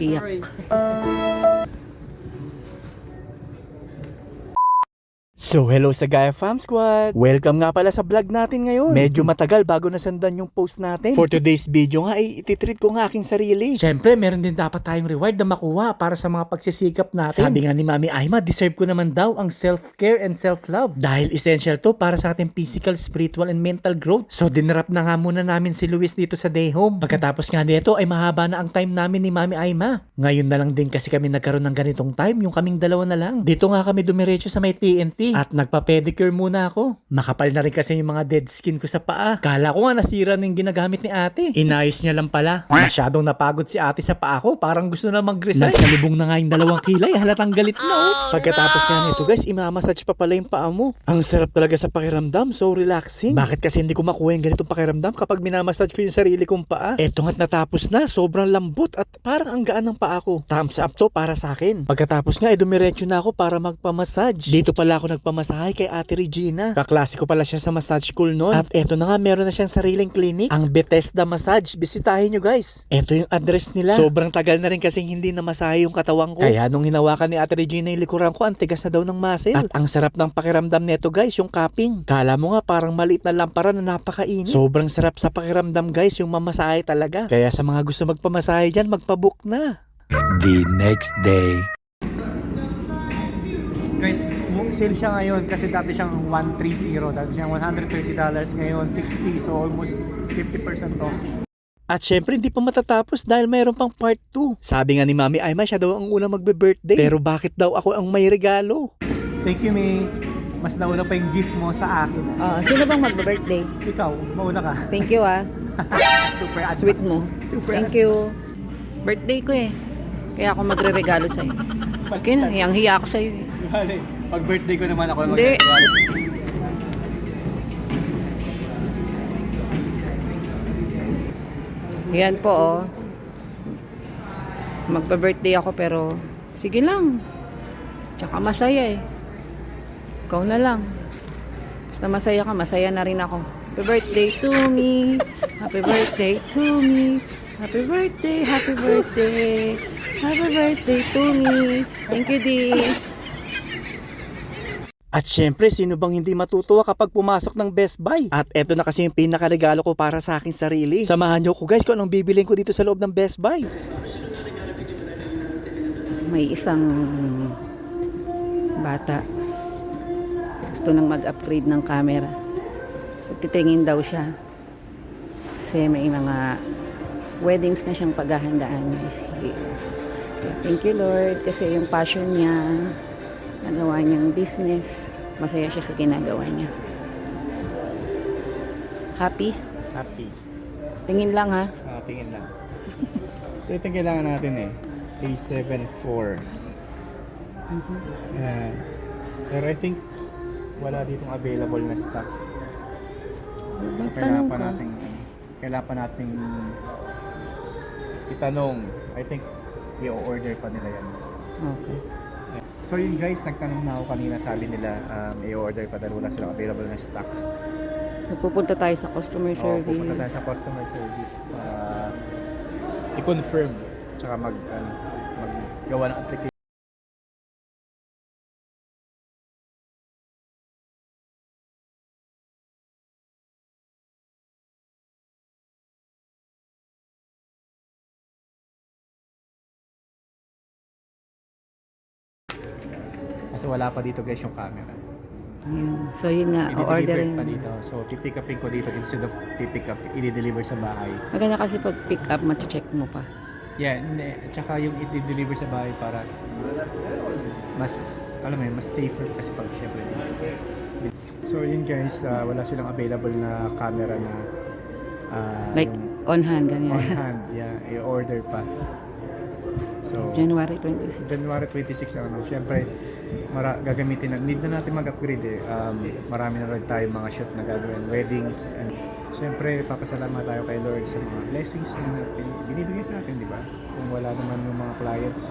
第二 So hello sa Gaia Fam Squad! Welcome nga pala sa vlog natin ngayon. Medyo matagal bago nasandan yung post natin. For today's video nga ay ititreat ko nga aking sarili. Siyempre, meron din dapat tayong reward na makuha para sa mga pagsisikap natin. Sabi nga ni Mami Aima, deserve ko naman daw ang self-care and self-love. Dahil essential to para sa ating physical, spiritual, and mental growth. So dinarap na nga muna namin si Luis dito sa day home. Pagkatapos nga nito ay mahaba na ang time namin ni Mami Aima. Ngayon na lang din kasi kami nagkaroon ng ganitong time, yung kaming dalawa na lang. Dito nga kami dumiretso sa may TNT at nagpa-pedicure muna ako. Makapal na rin kasi yung mga dead skin ko sa paa. Kala ko nga nasira na yung ginagamit ni ate. Inayos niya lang pala. Masyadong napagod si ate sa paa ko. Parang gusto na mag-resign. Nagsalubong na nga yung dalawang kilay. Halatang galit na oh. Pagkatapos nga nito guys, imamassage pa pala yung paa mo. Ang sarap talaga sa pakiramdam. So relaxing. Bakit kasi hindi ko makuha yung ganitong pakiramdam kapag minamassage ko yung sarili kong paa? Eto nga't natapos na. Sobrang lambot at parang ang gaan ng paa ko. Thumbs up to para sa akin. Pagkatapos nga, eh, dumiretso na ako para magpamassage. Dito pala ako nagpamasahe kay Ate Regina. Kaklase ko pala siya sa massage school noon. At eto na nga, meron na siyang sariling clinic. Ang Bethesda Massage. Bisitahin nyo guys. Eto yung address nila. Sobrang tagal na rin kasing hindi na masahe yung katawan ko. Kaya nung hinawakan ni Ate Regina yung likuran ko, ang tigas na daw ng muscle. At ang sarap ng pakiramdam neto guys, yung cupping. Kala mo nga parang maliit na lampara na napakainit. Sobrang sarap sa pakiramdam guys, yung mamasahe talaga. Kaya sa mga gusto magpamasahe dyan, magpabook na. The next day. Guys, sale siya ngayon kasi dati siyang 130, dati siyang $130, ngayon 60, so almost 50% off. At syempre hindi pa matatapos dahil mayroon pang part 2. Sabi nga ni Mami Aima siya daw ang unang magbe-birthday. Pero bakit daw ako ang may regalo? Thank you, May. Mas nauna pa yung gift mo sa akin. Ah, sino bang magba-birthday? Ikaw, mauna ka. Thank you ah. Super advance. Sweet mo. Super Thank you. Birthday ko eh. Kaya ako magre-regalo sa'yo. Okay na, hiyang hiya ako sa'yo eh. Bale, pag birthday ko naman ako Hindi. Yan po oh. Magpa-birthday ako pero sige lang. Tsaka masaya eh. Ikaw na lang. Basta masaya ka, masaya na rin ako. Happy birthday to me. Happy birthday to me. Happy birthday, happy birthday. Happy birthday to me. Thank you, Dee. At syempre, sino bang hindi matutuwa kapag pumasok ng Best Buy? At eto na kasi yung pinakaregalo ko para sa aking sarili. Samahan nyo ko guys kung anong bibilin ko dito sa loob ng Best Buy. may isang bata gusto nang mag-upgrade ng camera. So, titingin daw siya. Kasi may mga weddings na siyang paghahandaan. Thank you Lord kasi yung passion niya nagawa niyang business. Masaya siya sa ginagawa niya. Happy? Happy. Tingin lang ha. Ah, tingin lang. so ito kailangan natin eh. A74. Ayan. Pero I think wala ditong available na stock. So kailangan pa natin kailangan pa natin itanong. I think i-order pa nila yan. Okay. So yun guys, nagtanong na ako kanina sabi nila um, i-order pa dahil wala silang available na stock. So, pupunta tayo sa customer Oo, service. pupunta tayo sa customer service para i-confirm tsaka mag ano, maggawa ng application. Kasi wala pa dito guys yung camera. Ayan. So, yun nga. I-deliver Orderin. pa dito. So, pipick upin ko dito instead of pipick up, i-deliver sa bahay. Maganda kasi pag pick up, check mo pa. Yeah, hindi. Tsaka yung i-deliver sa bahay para mas, alam mo yun, mas safer kasi pag syempre. So yun guys, ah, wala silang available na camera na ah, Like, on hand, ganyan. on hand. Yeah, i-order pa. So, January 26. January 26 na ano. Siyempre, mara, gagamitin na. Need na natin mag-upgrade eh. Um, marami na rin tayo mga shoot na gagawin. Weddings. And, siyempre, papasalamat tayo kay Lord sa mga blessings na natin. Binibigay sa atin, di ba? Kung wala naman yung mga clients,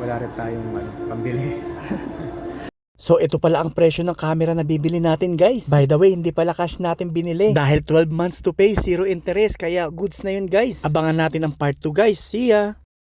wala rin tayong ano, pambili. So ito pala ang presyo ng camera na bibili natin guys. By the way, hindi pala cash natin binili. Dahil 12 months to pay, zero interest. Kaya goods na yun guys. Abangan natin ang part 2 guys. See ya!